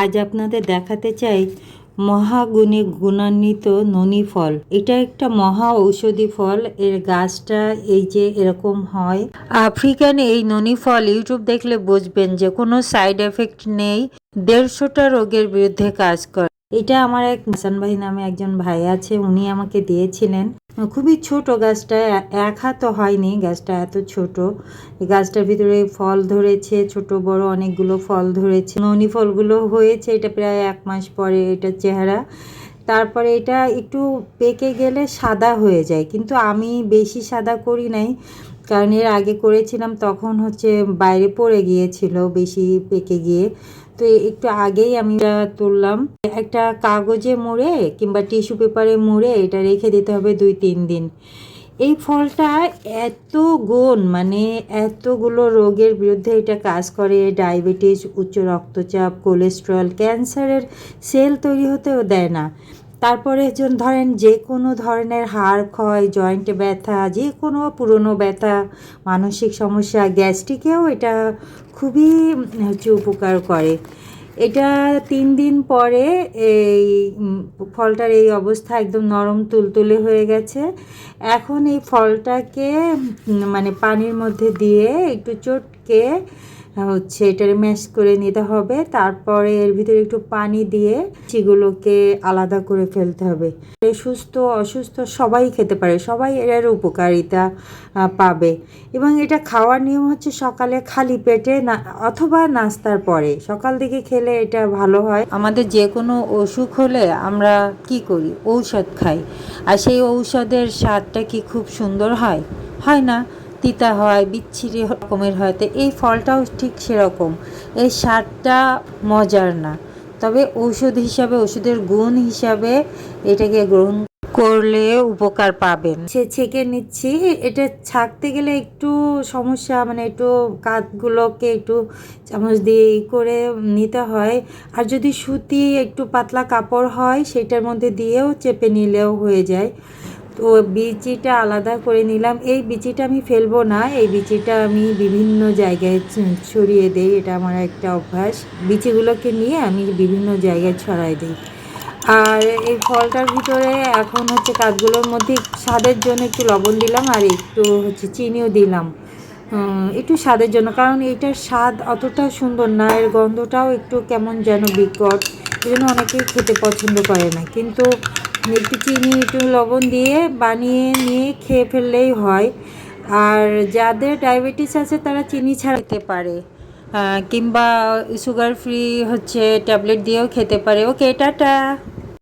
আজ আপনাদের দেখাতে চাই মহাগুণে গুণান্বিত ননি ফল। এটা একটা মহা ঔষধি ফল। এর গাছটা এই যে এরকম হয়। আফ্রিকান এই ননি ফল ইউটিউব দেখলে বুঝবেন যে কোনো সাইড এফেক্ট নেই। দেড়শোটা রোগের বিরুদ্ধে কাজ করে। এটা আমার এক ভাই নামে একজন ভাই আছে, উনি আমাকে দিয়েছিলেন। খুবই ছোট গাছটা, এক হাত হয়নি গাছটা, এত ছোট। গাছটার ভিতরে ফল ধরেছে, ছোট, বড় অনেকগুলো ফল ধরেছে। ননি ফলগুলো হয়েছে, এটা প্রায় এক মাস পরে এটা চেহারা। তারপরে এটা একটু পেকে গেলে সাদা হয়ে যায়। কিন্তু আমি বেশি সাদা করি নাই, কারণ এর আগে করেছিলাম, তখন হচ্ছে বাইরে পড়ে গিয়েছিল বেশি পেকে গিয়ে। তো একটু আগেই আমি তুললাম। একটা কাগজে মুড়ে কিংবা টিস্যু পেপারে মুড়ে এটা রেখে দিতে হবে দুই, তিন দিন। এই ফলটা এত গুণ মানে এতগুলো রোগের বিরুদ্ধে এটা কাজ করে। ডায়াবেটিস, উচ্চ রক্তচাপ, কোলেস্ট্রল, ক্যান্সারের সেল তৈরি হতেও দেয় না। তারপরে ধরেন যে কোনো ধরনের হাড়, ক্ষয়, জয়েন্টে ব্যথা, যে কোনো পুরনো ব্যথা, মানসিক সমস্যা, গ্যাস্ট্রিকেও এটা খুবই হচ্ছে উপকার করে। এটা তিন দিন পরে এই ফলটার এই অবস্থা একদম নরম তুলতুলে হয়ে গেছে। এখন এই ফলটাকে মানে পানির মধ্যে দিয়ে একটু চটকে হচ্ছে এটারে ম্যাশ করে নিতে হবে। তারপরে এর ভিতরে একটু পানি দিয়ে সেগুলোকে আলাদা করে ফেলতে হবে। সুস্থ, অসুস্থ সবাই খেতে পারে, সবাই এর উপকারিতা পাবে। এবং এটা খাওয়ার নিয়ম হচ্ছে সকালে খালি পেটে না, অথবা নাস্তার পরে। সকাল দিকে খেলে এটা ভালো হয়। আমাদের যে কোনো অসুখ হলে আমরা কি করি? ঔষধ খাই। আর সেই ঔষধের স্বাদটা কি খুব সুন্দর হয়? হয় না। তিতা হয়, বিচ্ছিরি রকমের হয়, তো এই ফলটাও ঠিক সেরকম। এই সারটা মজার না। তবে ঔষধ হিসাবে ওষুধের গুণ হিসাবে এটাকে গ্রহণ করলে উপকার পাবেন। সে ছেঁকে নিচ্ছি। এটা ছাকতে গেলে একটু সমস্যা মানে একটু কাঠগুলোকে একটু চামচ দিয়ে করে নিতে হয়। আর যদি সুতি একটু পাতলা কাপড় হয়, সেটার মধ্যে দিয়েও চেপে নিলেও হয়ে যায়। তো বিচিটা আলাদা করে নিলাম। এই বিচিটা আমি ফেলব না, এই বিচিটা আমি বিভিন্ন জায়গায় ছড়িয়ে দেই, এটা আমার একটা অভ্যাস। বিচিগুলোকে নিয়ে আমি বিভিন্ন জায়গায় ছড়াই দিই। আর এই ফলটার ভিতরে এখন হচ্ছে কাঠগুলোর মধ্যে স্বাদের জন্য একটু লবণ দিলাম আর একটু হচ্ছে চিনিও দিলাম। একটু স্বাদের জন্য, কারণ এটার স্বাদ অতটা সুন্দর না, এর গন্ধটাও একটু কেমন যেন বিকট। এই জন্য অনেকেই খেতে পছন্দ করে না। কিন্তু একটু চিনি, একটু লবণ দিয়ে বানিয়ে নিয়ে খেয়ে ফেললেই হয়। আর যাদের ডায়াবেটিস আছে, তারা চিনি ছাড়া খেতে পারে। কিংবা সুগার ফ্রি হচ্ছে ট্যাবলেট দিয়েও খেতে পারে। Okay, tata.